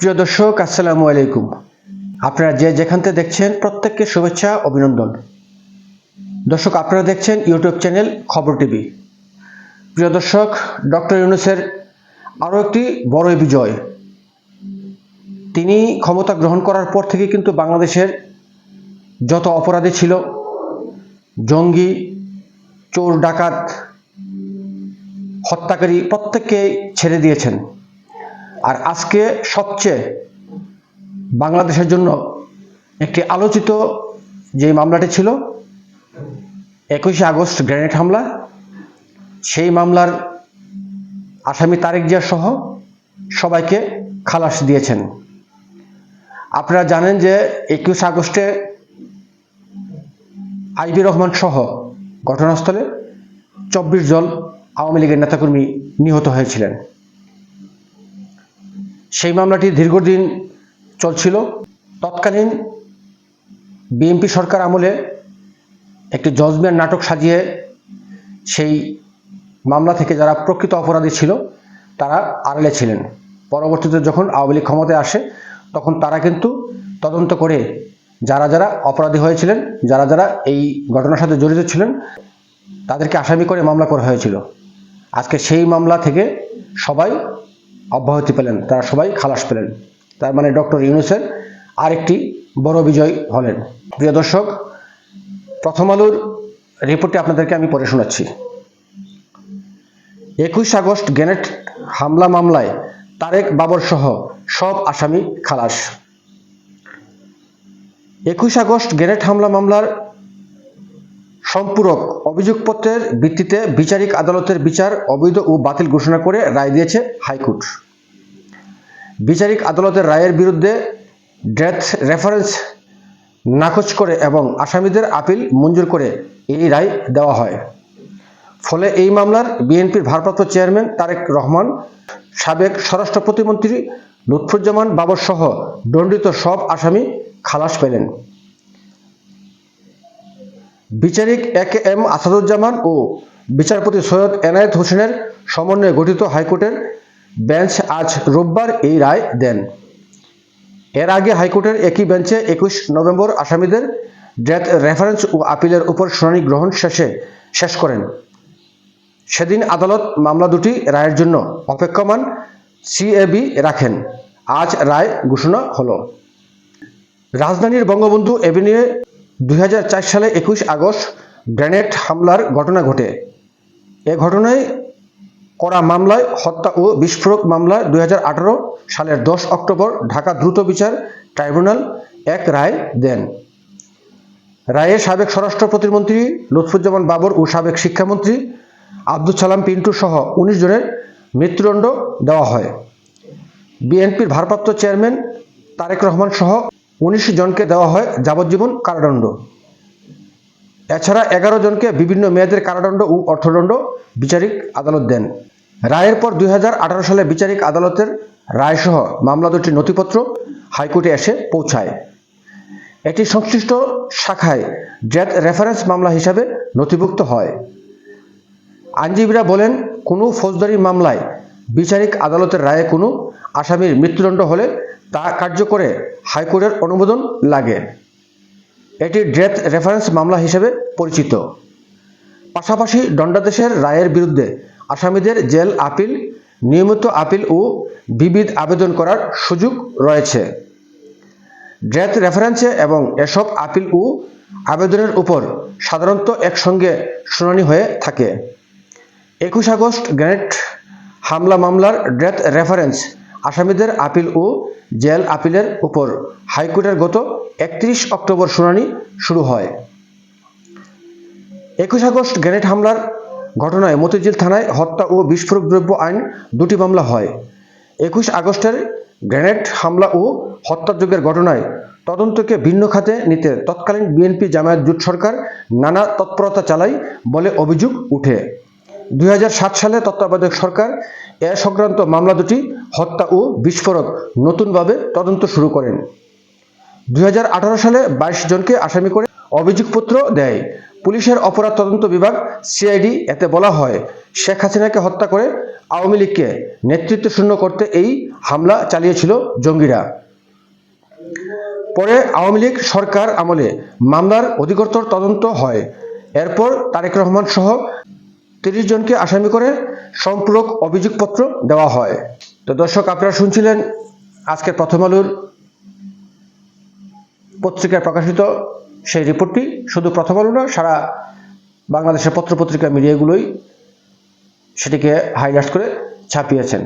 প্রিয় দর্শক, আসসালামু আলাইকুম। আপনারা যে যেখান থেকে দেখছেন, প্রত্যেককে শুভেচ্ছা, অভিনন্দন। দর্শক, আপনারা দেখছেন ইউটিউব চ্যানেল খবর টিভি। প্রিয় দর্শক, ডক্টর ইউনুসের আরও একটি বড় বিজয়। তিনি ক্ষমতা গ্রহণ করার পর থেকে কিন্তু বাংলাদেশের যত অপরাধী ছিল, জঙ্গি, চোর, ডাকাত, হত্যাকারী প্রত্যেককে ছেড়ে দিয়েছেন। আর আজকে সবচেয়ে বাংলাদেশের জন্য একটি আলোচিত যে মামলাটি ছিল, একুশে আগস্ট গ্রেনেড হামলা, সেই মামলার আসামি তারেক জিয়া সহ সবাইকে খালাস দিয়েছেন। আপনারা জানেন যে একুশে আগস্টে আইবি রহমান সহ ঘটনাস্থলে চব্বিশ জন আওয়ামী লীগের নেতাকর্মী নিহত হয়েছিলেন। সেই মামলাটি দীর্ঘদিন চলছিল। তৎকালীন বিএনপি সরকার আমলে একটি জজমের নাটক সাজিয়ে সেই মামলা থেকে যারা প্রকৃত অপরাধী ছিল, তারা আড়ালে ছিলেন। পরবর্তীতে যখন আওয়ামী লীগ ক্ষমতায় আসে, তখন তারা কিন্তু তদন্ত করে যারা যারা অপরাধী হয়েছিলেন, যারা যারা এই ঘটনার সাথে জড়িত ছিলেন, তাদেরকে আসামি করে মামলা করা হয়েছিল। আজকে সেই মামলা থেকে সবাই অব্যাহতি পেলেন, তারা সবাই খালাস পেলেন। তার মানে ডক্টর ইউনুসের আরেকটি বড় বিজয় হলেন। প্রিয় দর্শক, প্রথম আলোর রিপোর্টটি আপনাদেরকে আমি পড়ে শোনাচ্ছি। একুশ আগস্ট গ্রেনেড হামলা মামলায় তারেক বাবর সহ সব আসামি খালাস। একুশ আগস্ট গ্রেনেড হামলা মামলার সম্পূরক অভিযোগপত্রের ভিত্তিতে বিচারিক আদালতের বিচার অবৈধ ও বাতিল ঘোষণা করে রায় দিয়েছে হাইকোর্ট। বিচারিক আদালতের রায়ের বিরুদ্ধে ডেথ রেফারেন্স নাকচ করে এবং আসামিদের আপিল মঞ্জুর করে এই রায় দেওয়া হয়। ফলে এই মামলার বিএনপির ভারপ্রাপ্ত চেয়ারম্যান তারেক রহমান, সাবেক স্বরাষ্ট্র প্রতিমন্ত্রী লুৎফুজ্জামান বাবর সহ দণ্ডিত সব আসামি খালাস পেলেন। বিচারিক এ কে এম আসাদুজ্জামান ও বিচারপতি সৈয়দ এনায়েত হোসেনের সমন্বয়ে গঠিত হাইকোর্টের বেঞ্চ আজ রোববার এই রায় দেন। এর আগে হাইকোর্টের একই বেঞ্চে একুশ নভেম্বর আসামিদের ডেথ রেফারেন্স ও আপিলের উপর শুনানি গ্রহণ শেষে শেষ করেন। সেদিন আদালত মামলা দুটি রায়ের জন্য অপেক্ষমান সিএবি রাখেন। আজ রায় ঘোষণা হলো। রাজধানীর বঙ্গবন্ধু এভিনিউয়ে দুই হাজার চার সালে একুশ আগস্ট গ্রেনেড হামলার ঘটনা ঘটে। এ ঘটনায় করা মামলায় হত্যা ও বিস্ফোরক মামলায় দুই সালের দশ অক্টোবর ঢাকা দ্রুত বিচার ট্রাইব্যুনাল এক রায় দেন। রায়ে সাবেক স্বরাষ্ট্র প্রতিমন্ত্রী লুৎফুজ্জামান বাবর ও সাবেক শিক্ষামন্ত্রী আব্দুল সালাম পিন্টু সহ উনিশ জনের মৃত্যুদণ্ড দেওয়া হয়। বিএনপির ভারপ্রাপ্ত চেয়ারম্যান তারেক রহমান সহ উনিশ জনকে দেওয়া হয় যাবজ্জীবন কারাদণ্ড। এছাড়া এগারো জনকে বিভিন্ন মেয়াদের কারাদণ্ড ও অর্থদণ্ড বিচারিক আদালত দেন। রায়ের পর দুই হাজার আঠারো সালে বিচারিক আদালতের রায়সহ মামলা দুটির নথিপত্র হাইকোর্টে এসে পৌঁছায়। এটি সংশ্লিষ্ট শাখায় ডেথ রেফারেন্স মামলা হিসাবে নথিভুক্ত হয়। আইনজীবীরা বলেন, কোনো ফৌজদারি মামলায় বিচারিক আদালতের রায়ে কোনো আসামির মৃত্যুদণ্ড হলে তা কার্যকরে হাইকোর্টের অনুমোদন লাগে। এটি ডেথ রেফারেন্স মামলা হিসেবে পরিচিত। পাশাপাশি দণ্ডাদেশের রায়ের বিরুদ্ধে আসামিদের জেল আপিল, নিয়মিত আপিল ও বিবিধ আবেদন করার সুযোগ রয়েছে। ডেথ রেফারেন্সে এবং এসব আপিল ও আবেদনের উপর সাধারণত একসঙ্গে শুনানি হয়ে থাকে। একুশ আগস্ট গ্রেনেড হামলা মামলার ডেথ রেফারেন্স আসামিদের আপিল ও জেল আপিলের উপর হাইকোর্টের গত একত্রিশ অক্টোবর শুনানি শুরু হয়। একুশ আগস্ট গ্রেনেড হামলার ঘটনায় মতিঝিল থানায় হত্যা ও বিস্ফোরক দ্রব্য আইন দুটি মামলা হয়। একুশ আগস্টের গ্রেনেড হামলা ও হত্যাযজ্ঞের ঘটনায় তদন্তকে ভিন্ন খাতে নিতে তৎকালীন বিএনপি জামায়াত জোট সরকার নানা তৎপরতা চালায় বলে অভিযোগ উঠে। দুই হাজার সাত সালে তত্ত্বাবধায়ক সরকার এ সংক্রান্ত মামলা দুটি হত্যা ও বিস্ফোরক নতুনভাবে তদন্ত শুরু করেন। দুই হাজার আঠারো সালে বাইশ জনকে আসামি করে অভিযোগপত্র দেয়। পুলিশের অপরাধ তদন্ত বিভাগ সিআইডি এতে বলা হয়, শেখ হাসিনাকে হত্যা করে আওয়ামী লীগকে নেতৃত্ব শূন্য করতে এই হামলা চালিয়েছিল জঙ্গিরা। পরে আওয়ামী লীগ সরকার আমলে মামলার অধিকতর তদন্ত হয়। এরপর তারেক রহমান সহ তিরিশ জনকে আসামি করে সম্পূরক অভিযোগপত্র দেওয়া হয়। তো দর্শক, আপনারা শুনছিলেন আজকের প্রথম আলোর পত্রিকায় প্রকাশিত সেই রিপোর্টটি। শুধু প্রথম আলো না সারা বাংলাদেশের পত্রপত্রিকা মিডিয়াগুলোই সেটিকে হাইলাইট করে ছাপিয়েছেন।